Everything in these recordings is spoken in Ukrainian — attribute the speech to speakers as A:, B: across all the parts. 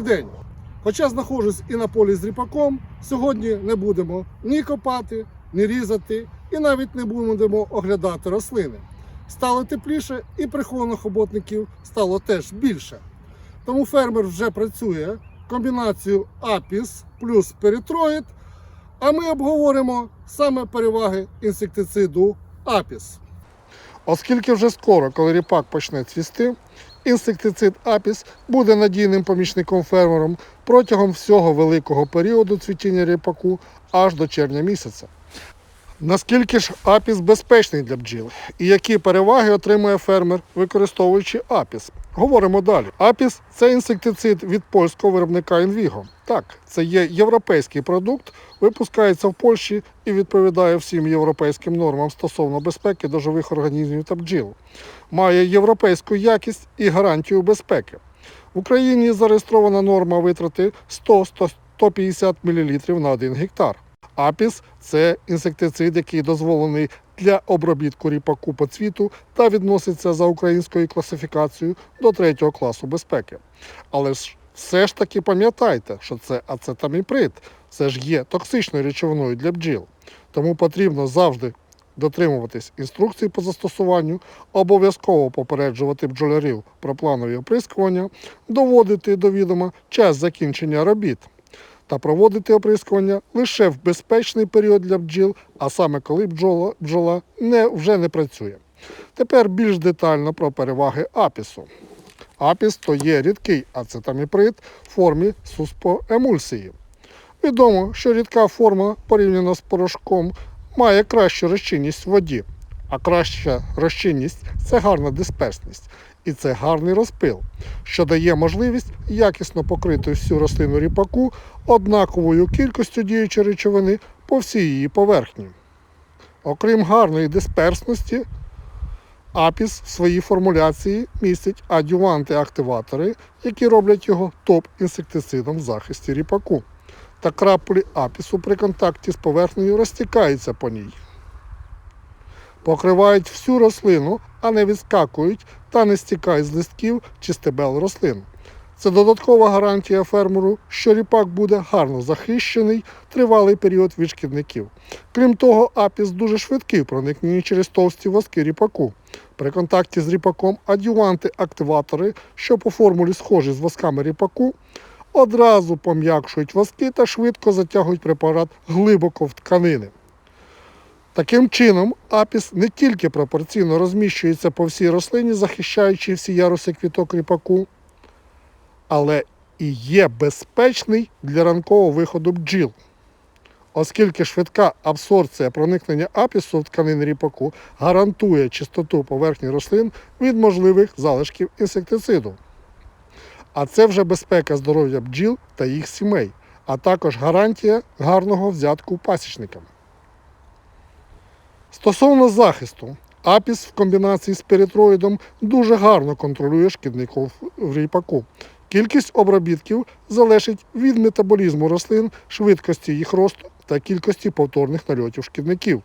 A: День. Хоча знаходжусь і на полі з ріпаком, сьогодні не будемо ні копати, ні різати, і навіть не будемо оглядати рослини. Стало тепліше, і прихованих оботників стало теж більше. Тому фермер вже працює комбінацію апіс плюс перитроїд, а ми обговоримо саме переваги інсектициду апіс. Оскільки вже скоро, коли ріпак почне цвісти, інсектицид апіс буде надійним помічником фермером протягом всього великого періоду цвітіння ріпаку аж до червня місяця. Наскільки ж апіс безпечний для бджіл і які переваги отримує фермер, використовуючи апіс? Говоримо далі. Апіс це інсектицид від польського виробника Інвіго. Так, це є європейський продукт, випускається в Польщі і відповідає всім європейським нормам стосовно безпеки до живих організмів та бджіл. Має європейську якість і гарантію безпеки. В Україні зареєстрована норма витрати 100-150 мл на 1 гектар. Апіс це інсектицид, який дозволений для обробітку ріпаку по цвіту та відноситься за українською класифікацією до третього класу безпеки. Але ж все ж таки пам'ятайте, що це ацетаміприд, це ж є токсичною речовиною для бджіл. Тому потрібно завжди дотримуватись інструкцій по застосуванню, обов'язково попереджувати бджолярів про планові оприскування, доводити до відома час закінчення робіт та проводити оприскування лише в безпечний період для бджіл, а саме коли бджола, бджола не, вже не працює. Тепер більш детально про переваги апісу. Апіс то є рідкий ацетаміприд в формі суспоемульсії. Відомо, що рідка форма порівняно з порошком має кращу розчинність в воді, а краща розчинність це гарна дисперсність і це гарний розпил, що дає можливість якісно покрити всю рослину ріпаку однаковою кількістю діючої речовини по всій її поверхні. Окрім гарної дисперсності, апіс в своїй формуляції містить адюванти-активатори, які роблять його топ-інсектицидом в захисті ріпаку. Та краплі апісу при контакті з поверхнею розтікаються по ній. Покривають всю рослину, а не відскакують та не стікають з листків чи стебел рослин. Це додаткова гарантія фермеру, що ріпак буде гарно захищений тривалий період від шкідників. Крім того, апіс дуже швидкий в через товсті воски ріпаку. При контакті з ріпаком адюванти-активатори, що по формулі схожі з восками ріпаку, одразу пом'якшують воски та швидко затягують препарат глибоко в тканини. Таким чином, апіс не тільки пропорційно розміщується по всій рослині, захищаючи всі яруси квіток ріпаку, але і є безпечний для ранкового виходу бджіл. Оскільки швидка абсорбція проникнення апісу в тканини ріпаку гарантує чистоту поверхні рослин від можливих залишків інсектициду. А це вже безпека здоров'я бджіл та їх сімей, а також гарантія гарного взятку пасічникам. Стосовно захисту, апіс в комбінації з перитроїдом дуже гарно контролює шкідників в ріпаку. Кількість обробітків залежить від метаболізму рослин, швидкості їх росту та кількості повторних нальотів шкідників.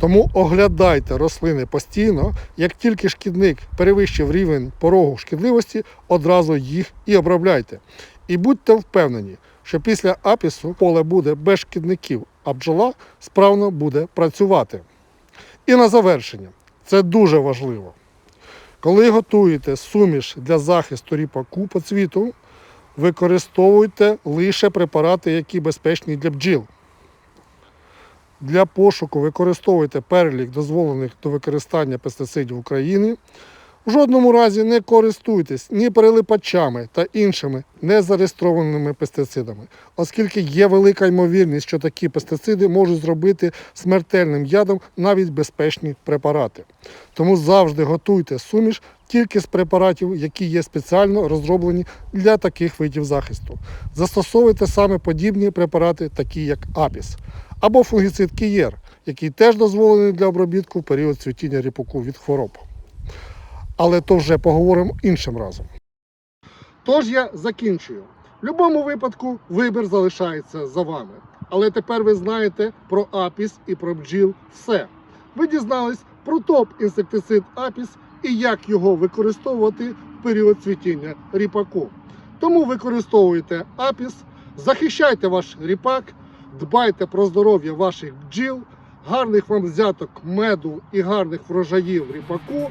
A: Тому оглядайте рослини постійно, як тільки шкідник перевищив рівень порогу шкідливості, одразу їх і обробляйте. І будьте впевнені, що після апісу поле буде без шкідників, а бджола справно буде працювати. І на завершення, це дуже важливо. Коли готуєте суміш для захисту ріпаку по цвіту, використовуйте лише препарати, які безпечні для бджіл. Для пошуку використовуйте перелік дозволених до використання пестицидів України. В жодному разі не користуйтесь ні перелипачами та іншими незареєстрованими пестицидами, оскільки є велика ймовірність, що такі пестициди можуть зробити смертельним ядом навіть безпечні препарати. Тому завжди готуйте суміш тільки з препаратів, які є спеціально розроблені для таких видів захисту. Застосовуйте саме подібні препарати, такі як апіс, або фунгіцид Кієр, який теж дозволений для обробітку в період цвітіння ріпаку від хвороб. Але то вже поговоримо іншим разом. Тож я закінчую. В будь-якому випадку вибір залишається за вами. Але тепер ви знаєте про апіс і про бджіл все. Ви дізнались про топ-інсектицид апіс і як його використовувати в період цвітіння ріпаку. Тому використовуйте апіс, захищайте ваш ріпак, дбайте про здоров'я ваших бджіл, гарних вам взяток меду і гарних врожаїв ріпаку.